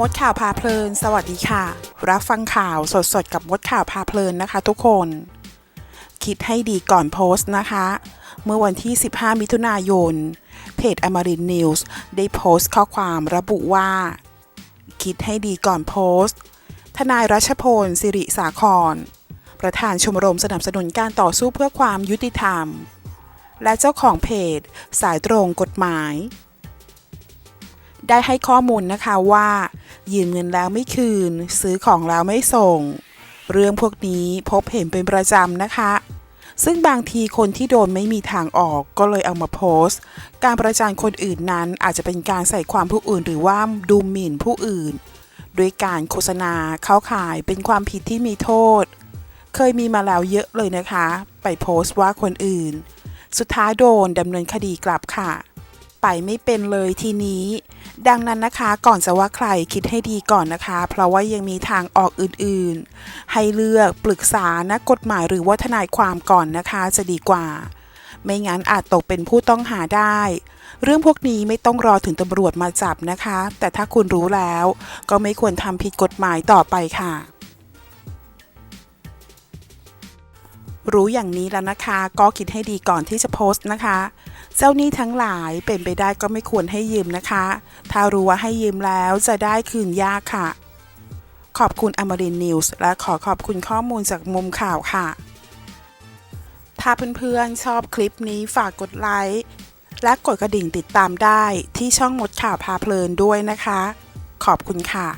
มดข่าวพาเพลิน สวัสดีค่ะ รับฟังข่าวสดๆ กับมดข่าวพาเพลินนะคะ ทุกคน คิดให้ดีก่อนโพสต์นะคะ เมื่อวันที่ 15 มิถุนายน เพจอมรินนิวส์ได้โพสต์ข้อความระบุว่า คิดให้ดีก่อนโพสต์ ทนายรัชพล สิริสาคร ประธานชมรมสนับสนุนการต่อสู้เพื่อความยุติธรรม และเจ้าของเพจ สายตรงกฎหมาย ได้ให้ข้อมูลนะคะว่า ยืมเงินแล้วไม่คืน ซื้อของแล้วไม่ส่ง เรื่องพวกนี้พบเห็นเป็นประจำนะคะ ซึ่งบางทีคนที่โดนไม่มีทางออกก็เลยเอามาโพสต์ การประจานคนอื่นนั้นอาจจะเป็นการใส่ความผู้อื่นหรือว่าดูหมิ่นผู้อื่นด้วยการโฆษณาเข้าข่ายเป็นความผิดที่มีโทษ เคยมีมาแล้วเยอะเลยนะคะ ไปโพสต์ว่าคนอื่น สุดท้ายโดนดำเนินคดีกลับค่ะ ไปไม่เป็นเลยทีนี้ ดังนั้นนะคะก่อนจะว่าใครคิดให้ดีก่อนนะคะ เพราะว่ายังมีทางออกอื่นๆ ให้เลือกปรึกษานักกฎหมายหรือว่าทนายความก่อนนะคะจะดีกว่า ไม่งั้นอาจตกเป็นผู้ต้องหาได้ เรื่องพวกนี้ไม่ต้องรอถึงตำรวจมาจับนะคะ แต่ถ้าคุณรู้แล้ว ก็ไม่ควรทำผิดกฎหมายต่อไปค่ะ รู้อย่างนี้แล้วนะคะ ก็คิดให้ดีก่อนที่จะโพสต์นะคะ เจ้าหนี้ทั้งหลายเป็นไปได้ก็ไม่ควรให้ยืมนะคะ ถ้ารู้ว่าให้ยืมแล้วจะได้คืนยากค่ะ ขอบคุณอมรินนิวส์และขอขอบคุณข้อมูลจากมุมข่าวค่ะ ถ้าเพื่อนๆชอบคลิปนี้ฝากกดไลค์และกดกระดิ่งติดตามได้ที่ช่องมดข่าวพาเพลินด้วยนะคะ ขอบคุณค่ะ